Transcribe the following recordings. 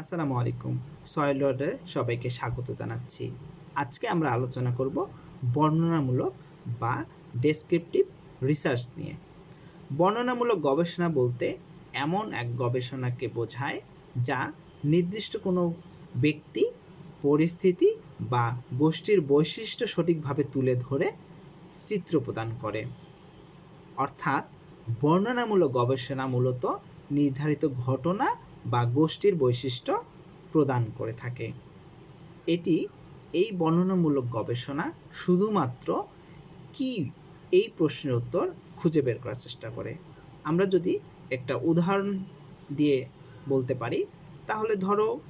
আসসালামু আলাইকুম। সয়েল ওয়ার্ডে সবাইকে স্বাগত জানাচ্ছি। আজকে আমরা আলোচনা করব বর্ণনামূলক বা ডেসক্রিপটিভ রিসার্চ নিয়ে। বর্ণনামূলক গবেষণা বলতে এমন এক গবেষণাকে বোঝায় যা নির্দিষ্ট কোনো ব্যক্তি, পরিস্থিতি বা গোষ্ঠীর বৈশিষ্ট্য সঠিকভাবে তুলে ধরে চিত্র প্রদান করে। অর্থাৎ বর্ণনামূলক গবেষণা মূলত নির্ধারিত ঘটনা বা গোষ্ঠীর বৈশিষ্ট্য প্রদান করে থাকে। এটি এই বর্ণনামূলক গবেষণা শুধুমাত্র কি এই প্রশ্নের উত্তর খুঁজে বের করার চেষ্টা করে। আমরা যদি একটা উদাহরণ দিয়ে বলতে পারি, তাহলে ধরো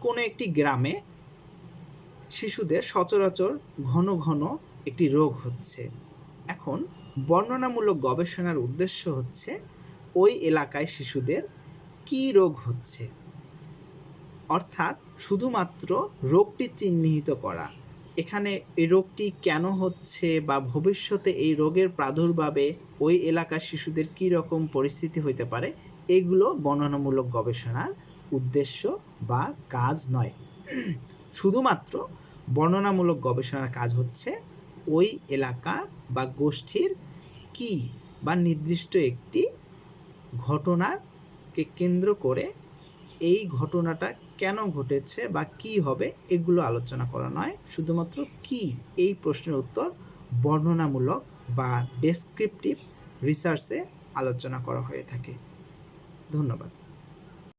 কোনো একটি গ্রামে শিশুদের সচরাচর ঘন ঘন একটি রোগ হচ্ছে। এখন বর্ণনামূলক গবেষণার উদ্দেশ্য হচ্ছে ওই এলাকায় শিশুদের কী রোগ হচ্ছে? অর্থাৎ শুধুমাত্র রোগটি চিহ্নিত করা। এখানে এই রোগটি কেন হচ্ছে বা ভবিষ্যতে এই রোগের প্রাদুর্ভাবে ওই এলাকার শিশুদের কী রকম পরিস্থিতি হতে পারে, এগুলো বর্ণনামূলক গবেষণার উদ্দেশ্য বা কাজ নয়। শুধুমাত্র বর্ণনামূলক গবেষণার কাজ হচ্ছে ওই এলাকা বা গোষ্ঠীর কি বা নির্দিষ্ট একটি ঘটনাকে কেন্দ্র করে এই ঘটনাটা কেন ঘটেছে বা কি হবে এগুলো আলোচনা করা নয়। শুধুমাত্র কি এই প্রশ্নের উত্তর বর্ণনামূলক বা ডেসক্রিপটিভ রিসার্চে আলোচনা করা হয়ে থাকে। ধন্যবাদ।